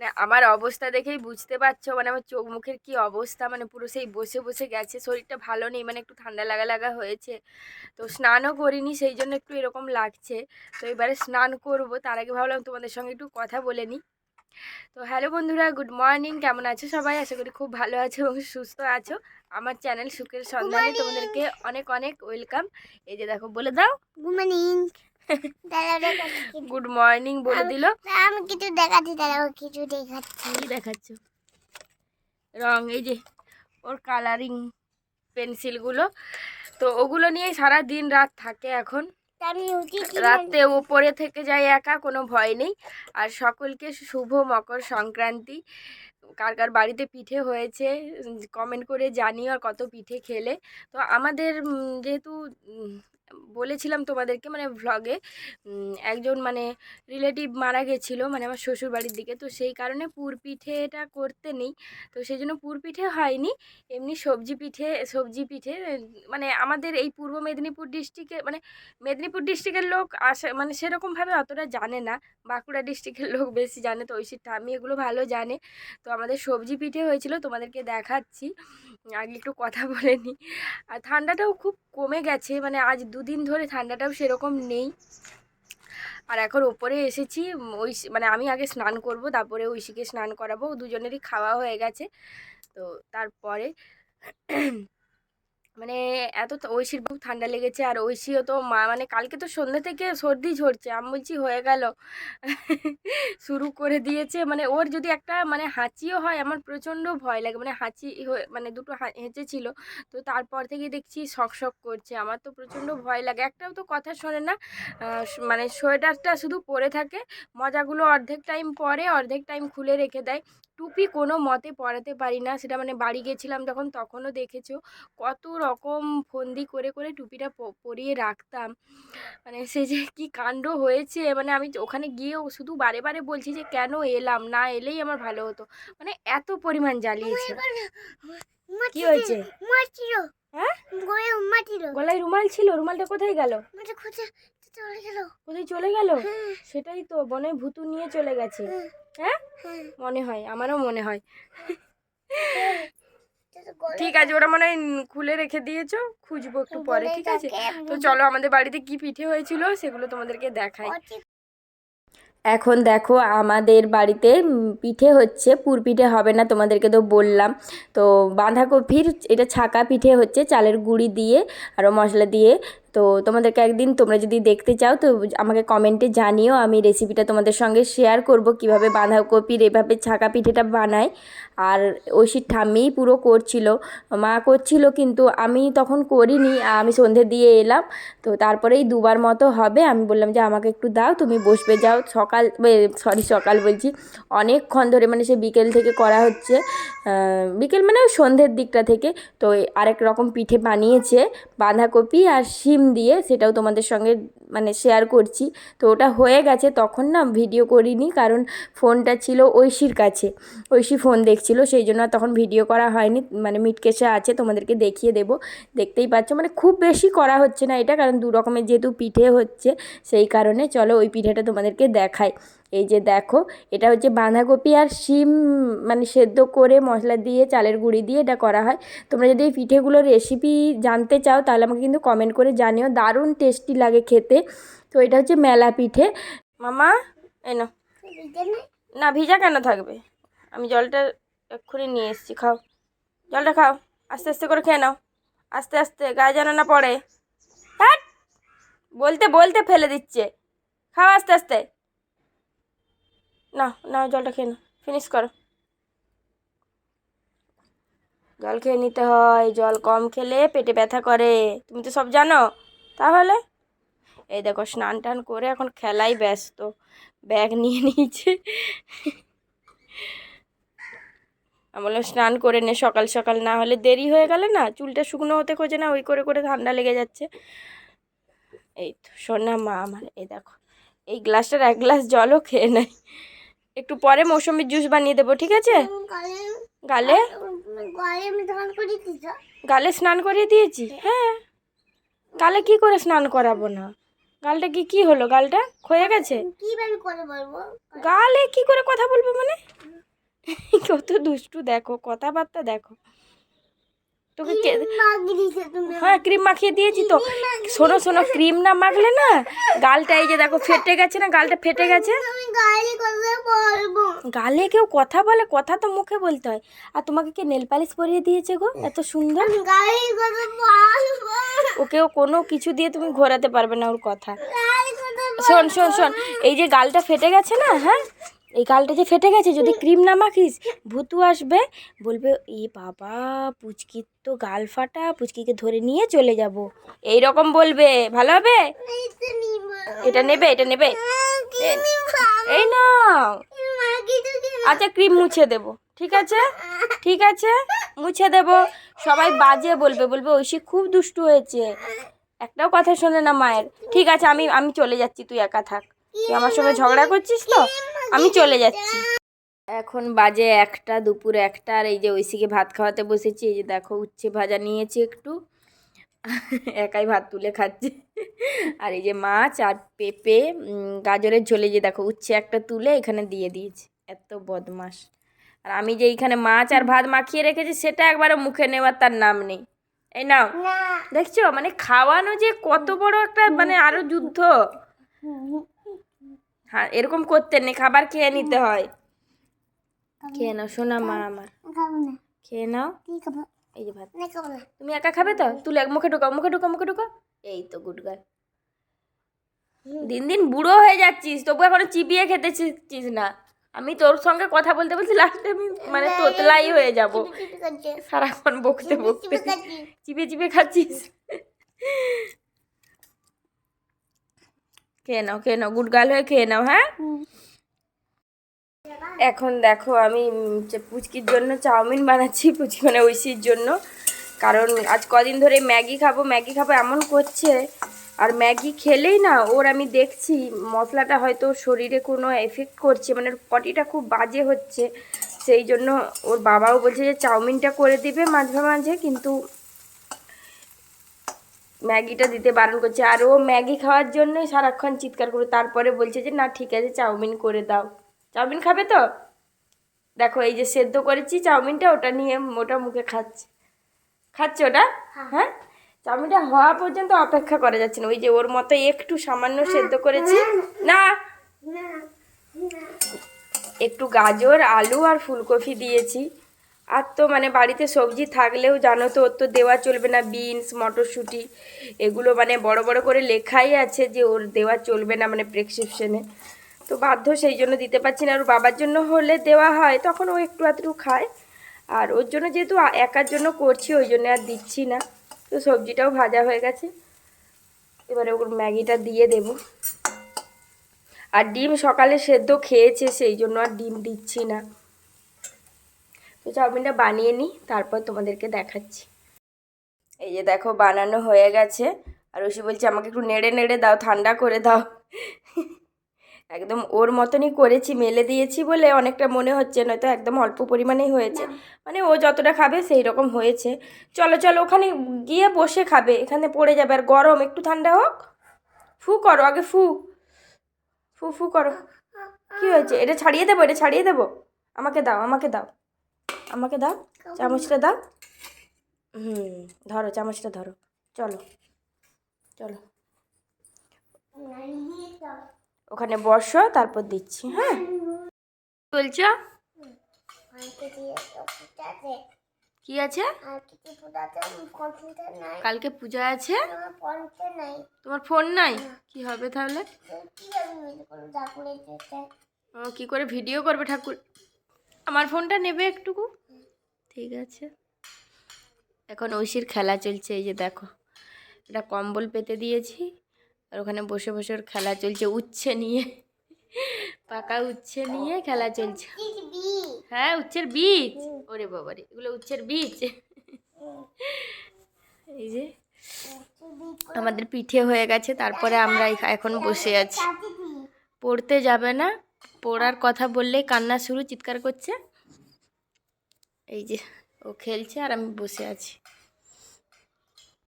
মানে আমার অবস্থা দেখেই বুঝতে পারছ মানে আমার চোখ মুখের কি অবস্থা মানে পুরো সেই বসে বসে গেছে শরীরটা ভালো নেই মানে একটু ঠান্ডা লাগা লাগা হয়েছে। তো স্নানও করিনি সেই জন্য একটু এরকম লাগছে। তো এবারে স্নান করব তার আগে ভাবলাম তোমাদের সঙ্গে একটু কথা বলে নিই। তো হ্যালো বন্ধুরা গুড মর্নিং কেমন আছো সবাই? আশা করি খুব ভালো আছো এবং সুস্থ আছো। আমার চ্যানেল সুখের সন্ধানে তোমাদেরকে অনেক অনেক ওয়েলকাম এই যে দেখো বলে দাও। গুড মর্নিং গুড মর্নিং বলে দিল। আমি কিছু দেখাচ্ছি দাঁড়াও কিছু দেখাচ্ছি। কি দেখাচ্ছ? রং এই যে ওর কালারিং পেন্সিলগুলো তো ওগুলো নিয়ে সারা দিন রাত থাকে এখন। রাতে ওপরে থেকে যাই একা কোনো ভয় নেই। আর সকলকে শুভ মকর সংক্রান্তি। কার কার বাড়িতে পিঠে হয়েছে কমেন্ট করে জানিও আর কত পিঠে খেলে। তো আমাদের যেহেতু বলেছিলাম তোমাদেরকে মানে ভ্লগে একজন মানে রিলেটিভ মারা গেছিল মানে আমার শ্বশুর বাড়ির দিকে, তো সেই কারণে পুর পিঠেটা করতে নেই। তো সেই জন্য পুর পিঠে হয়নি, এমনি সবজি পিঠে সবজি পিঠে মানে আমাদের এই পূর্ব মেদিনীপুর ডিস্ট্রিক্টে মানে মেদিনীপুর ডিস্ট্রিক্টের লোক আসে মানে সেরকমভাবে অতটা জানে না, বাঁকুড়া ডিস্ট্রিক্টের লোক বেশি জানে, তো ঐশীর ঠাম্মি এগুলো ভালো জানে। তো আমাদের সবজি পিঠে হয়েছিল, তোমাদেরকে দেখাচ্ছি, আগে একটু কথা বলে নিই আর ঠান্ডাটাও খুব কমে গেছে মানে আজ দুদিন ধরে ঠান্ডাটাও সেরকম নেই। আর এখন ওপরে এসেছি, ওই মানে আমি আগে স্নান করব, তারপরে ঐশীকে স্নান করাবো, দুজনেরই খাওয়া হয়ে গেছে। তো তারপরে মানে এত ঐশীর খুব ঠান্ডা লেগেছে আর ঐশীও তো মা মানে কালকে তো সন্ধ্যে থেকে সর্দি ঝরছে। আমি বলছি, হয়ে গেল। শুরু করে দিয়েছে। মানে ওর যদি একটা মানে হাঁচিও হয়, আমার প্রচণ্ড ভয় লাগে। মানে হাঁচি মানে দুটো হেঁচেছিল। তো তারপর থেকে দেখছি শক শক করছে। আমার তো প্রচণ্ড ভয় লাগে। একটাও তো কথা শোনে না। মানে সোয়েটারটা শুধু পরে থাকে। মজাগুলো অর্ধেক টাইম পরে, অর্ধেক টাইম খুলে রেখে দেয়। টুপি কোনো মতে পরাতে পারি না। সেটা মানে বাড়ি গেছিলাম যখন তখনও দেখেছ। কত রকম ফন্দি করে করে টুপিটা পরিয়ে রাখতাম। মানে সে যে কি কাণ্ড হয়েছে? মানে আমি ওখানে গিয়েও শুধু বারে বারে বলছি যে কেন এলাম? না এলেই আমার ভালো হতো। মানে এত পরিমাণ জ্বালিয়েছে। কি হয়েছে? হ্যাঁ? গলায় রুমাল ছিল। রুমালটা কোথায় গেল? চলে গেল। কোথায় চলে গেল? হ্যাঁ। সেটাই তো বনে ভুতু নিয়ে চলে গেছে। হ্যাঁ, হ্যাঁ? হ্যাঁ। মনে হয় আমারও মনে হয়। ঠিক আছে ওরা মনে হয় খুলে রেখে দিয়েছ খুঁজবো একটু পরে ঠিক আছে? তো চলো আমাদের বাড়িতে কি পিঠে হয়েছিল সেগুলো তোমাদেরকে দেখাই। এখন দেখো আমাদের বাড়িতে পিঠে হচ্ছে পুর পিঠে হবে না তোমাদেরকে তো বললাম। তো বাঁধাকপির এটা ছাকা পিঠে হচ্ছে চালের গুঁড়ি দিয়ে আরও মশলা দিয়ে তো তোমাদেরকে একদিন তোমরা যদি দেখতে চাও, তো আমাকে কমেন্টে জানিও। আমি রেসিপিটা তোমাদের সঙ্গে শেয়ার করব, কীভাবে বাঁধাকপির এভাবে ছাকা পিঠেটা বানায় আর ঐশীর ঠাম্মিই পুরো করছিল, মা করছিল কিন্তু আমি তখন করিনি, আমি সন্ধে দিয়ে এলাম। তো তারপরেই দুবার মতো হবে, আমি বললাম যে আমাকে একটু দাও, তুমি বসবে, যাও। সকাল সরি সকাল বলছি। অনেকক্ষণ ধরে মানে সে বিকেল থেকে করা হচ্ছে বিকেল মানে সন্ধ্যের দিকটা থেকে। তো আরেক রকম পিঠে বানিয়েছে বাঁধাকপি আর শিম দিয়ে সেটাও তোমাদের সঙ্গে মানে শেয়ার করছি। তো ওটা হয়ে গেছে, তখন না ভিডিও করিনি কারণ ফোনটা ছিল ঐশীর কাছে। ঐশী ফোন দেখছিল, সেই জন্য তখন ভিডিও করা হয়নি। মানে মিটকেশে আছে, তোমাদেরকে দেখিয়ে দেব। দেখতেই পাচ্ছ মানে খুব বেশি করা হচ্ছে না এটা, কারণ দু রকমের যেহেতু পিঠে হচ্ছে, সেই কারণে চলো ওই পিঠেটা তোমাদেরকে দেখাই। এই যে দেখো, এটা হচ্ছে বাঁধাকপি আর শিম মানে সেদ্ধ করে মশলা দিয়ে, চালের গুঁড়ি দিয়ে এটা করা হয়। তোমরা যদি এই পিঠেগুলোর রেসিপি জানতে চাও, তাহলে আমাকে কিন্তু কমেন্ট করে জানিও। দারুণ টেস্টি লাগে খেতে। তো এটা হচ্ছে মেলা পিঠে। মামা এনো না, ভিজা কেন থাকবে? আমি জলটা এক্ষুনি নিয়ে এসেছি, খাও। জলটা খাও, আস্তে আস্তে করে খেয়ে নাও। আস্তে আস্তে, গায়ে যেন না পড়ে। বলতে বলতে ফেলে দিচ্ছে। খাও আস্তে আস্তে। না না, জলটা খেয়ে নাও। ফিনিশ করো। জল খেয়ে নিতে হয়, জল কম খেলে পেটে ব্যথা করে। তুমি তো সব জানো। তাহলে? এই দেখো, স্নান টান করে এখন খেলাই ব্যস্ত। ব্যাগ নিয়ে নিয়েছে। আমি বললাম, স্নান করে নে সকাল সকাল। না হলে দেরি হয়ে গেলে না, চুলটা শুকনো হতে খোঁজে না, ওই করে করে ঠান্ডা লেগে যাচ্ছে। এই তো, সোনা মা আমার এই দেখো, এই গ্লাসটার এক গ্লাস জলও খেয়ে নেয়। একটু পরে মৌসুমির জুস বানিয়ে দেবো ঠিক আছে? গালে গলে? স্নান করিয়ে দিয়েছি? হ্যাঁ। গালে কি করে স্নান করাবো না? গালটা কি কি হলো গালটা? ক্ষয়ে গেছে? কীভাবে করে বলব? গালে কি করে কথা বলব মানে? কত দুষ্টু দেখো কথাবার্তা দেখো। তোকে হ্যাঁ ক্রিম মাখিয়ে দিয়েছি তো। শোনো শোনো ক্রিম না মাখলে না গালটা এই যে দেখো ফেটে গেছে না গালটা ফেটে গেছে। গালে কেউ কথা বলে কথা তো মুখে বলতে হয়। আর তোমাকে কে নেল পালিশ পরিয়ে দিয়েছে গো? এত সুন্দর। ওকেও কোনো কিছু দিয়ে তুমি ঘোরাতে পারবে না ওর কথা। শোন শোন শোন এই যে গালটা ফেটে গেছে না হ্যাঁ? এই গালটা যে ফেটে গেছে, যদি ক্রিম না মাখিস, ভুতু আসবে, বলবে, এ বাবা, পুচকির তো গাল ফাটা, পুচকিকে ধরে নিয়ে চলে যাব। এই রকম বলবে, ভালো হবে? এটা নেবে এটা নেবে। এই না আচ্ছা ক্রিম মুছে দেব, ঠিক আছে? ঠিক আছে? মুছে দেব। সবাই বাজে বলবে বলবে ঐশী খুব দুষ্টু হয়েছে। একটাও কথা শোনে না মায়ের। ঠিক আছে, আমি আমি চলে যাচ্ছি, তুই একা থাক। তুই আমার সঙ্গে ঝগড়া করছিস তো? আমি চলে যাচ্ছি। এখন বাজে একটা দুপুর একটা আর এই যে ঐশীকে ভাত খাওয়াতে বসেছি এই যে দেখো উচ্ছে ভাজা নিয়েছি একটু। একাই ভাত তুলে খাচ্ছে। আর এই যে মাছ আর পেঁপে গাজরের ঝোলে যে দেখো উচ্ছে একটা তুলে এখানে দিয়ে দিয়েছি। এত বদমাস আর আমি যে এইখানে মাছ আর ভাত মাখিয়ে রেখেছি সেটা একবারও মুখে নেওয়ার তার নাম নেই। এই নাও। না। দেখছ? মানে খাওয়ানো যে কত বড় একটা মানে আরও যুদ্ধ। হ্যাঁ এরকম করতে নেই খাবার খেয়ে নিতে হয়। খেয়ে নাও শোনা মা আমার। খেয়ে নাও। এই যে ভাত। তুমি একা খাবে তো? তুলে এক মুখে ঢুকাও মুখে ঢুকাও মুখে ঢুকাও। এই তো গুড গার্ল দিন দিন বুড়ো হয়ে যাচ্ছিস তবু এখনও চিবিয়ে খেতে শিখছিস না। আমি তোর সঙ্গে কথা বলতে বলতে লাস্টে আমি মানে তোতলাই হয়ে যাব। সারাক্ষণ বকতে বকতে। চিপি চিবিয়ে চিবিয়ে খাচ্ছিস। খেয়ে নাও খেয়ে নাও গুড গার্ল হয়ে খেয়ে নাও হ্যাঁ? এখন দেখো আমি পুচকির জন্য চাউমিন বানাচ্ছি পুচকি মানে ঐশির জন্য। কারণ আজ কদিন ধরে ম্যাগি খাব ম্যাগি খাব এমন করছে। আর ম্যাগি খেলেই না ওর আমি দেখছি মশলাটা হয়তো শরীরে কোনো এফেক্ট করছে মানে পটিটা খুব বাজে হচ্ছে। সেই জন্য ওর বাবাও বলছে যে চাউমিনটা করে দিবে মাঝে মাঝে কিন্তু ম্যাগিটা দিতে বারণ করছে। আর ও ম্যাগি খাওয়ার জন্যই সারাক্ষণ চিৎকার করে তারপরে বলছে যে না ঠিক আছে চাউমিন করে দাও। চাউমিন খাবে তো? দেখো এই যে সেদ্ধ করেছি চাউমিনটা ওটা নিয়ে ওটা মুখে খাচ্ছে। খাচ্ছে ওটা? হ্যাঁ। চাউমিনটা হওয়া পর্যন্ত অপেক্ষা করা যাচ্ছে না। ওই যে ওর মতো একটু সামান্য সেদ্ধ করেছি। না না। একটু গাজর আলু আর ফুলকপি দিয়েছি। আর তো মানে বাড়িতে সবজি থাকলেও জানো তো, ওর তো দেওয়া চলবে না, বিনস, মটরশুঁটি, এগুলো মানে বড় বড় করে লেখাই আছে যে ওর দেওয়া চলবে না মানে প্রেসক্রিপশনে। তো বাধ্য সেই জন্য দিতে পারছি না। আর বাবার জন্য হলে দেওয়া হয়, তখন ও একটু আধটু খায়। আর ওর জন্য যেহেতু একার জন্য করছি, ওই জন্য আর দিচ্ছি না। তো সবজিটাও ভাজা হয়ে গেছে। এবারে ওর ম্যাগিটা দিয়ে দেবো। আর ডিম সকালে সেদ্ধ খেয়েছে, সেই জন্য আর ডিম দিচ্ছি না। তো চাউমিনটা বানিয়ে নিই তারপর তোমাদেরকে দেখাচ্ছি। এই যে দেখো বানানো হয়ে গেছে। আর ওসি বলছে আমাকে একটু নেড়ে নেড়ে দাও ঠান্ডা করে দাও। একদম ওর মতনই করেছি মেলে দিয়েছি বলে অনেকটা মনে হচ্ছে নয়তো একদম অল্প পরিমাণেই হয়েছে। মানে ও যতটা খাবে সেই রকম হয়েছে। চলো চলো ওখানে গিয়ে বসে খাবে এখানে পড়ে যাবে। আর গরম একটু ঠান্ডা হোক। ফু করো আগে ফু। ফু ফু করো। কি হয়েছে? এটা ছাড়িয়ে দেবো এটা ছাড়িয়ে দেবো? আমাকে দাও আমাকে দাও। আমাকে দাও চামচটা দাও। হুম ধরো চামচটা ধরো। চলো চলো। ওখানে বসো তারপর দিচ্ছি হ্যাঁ? বলছো? কি আছে? কালকে পূজা আছে? তোমার ফোন নাই? কি হবে তাহলে? কি করে ভিডিও করবে ঠাকুর আমার ফোনটা নেবে একটুকু? ঠিক আছে। এখন ঐশীর খেলা চলছে, এই যে দেখো। এটা কম্বল পেতে দিয়েছি, আর ওখানে বসে বসে ওর খেলা চলছে, উচ্ছে নিয়ে। পাকা উচ্ছে নিয়ে খেলা চলছে। হ্যাঁ উচ্ছের বীজ। ওরে বাবারে, এগুলো উচ্ছের বীজ। এই যে, আমাদের পিঠে হয়ে গেছে, তারপরে আমরা এখন বসে আছি। পড়তে যাবে না পড়ার কথা বললেই কান্না শুরু, চিৎকার করছে। এই যে, ও খেলছে আর আমি বসে আছি।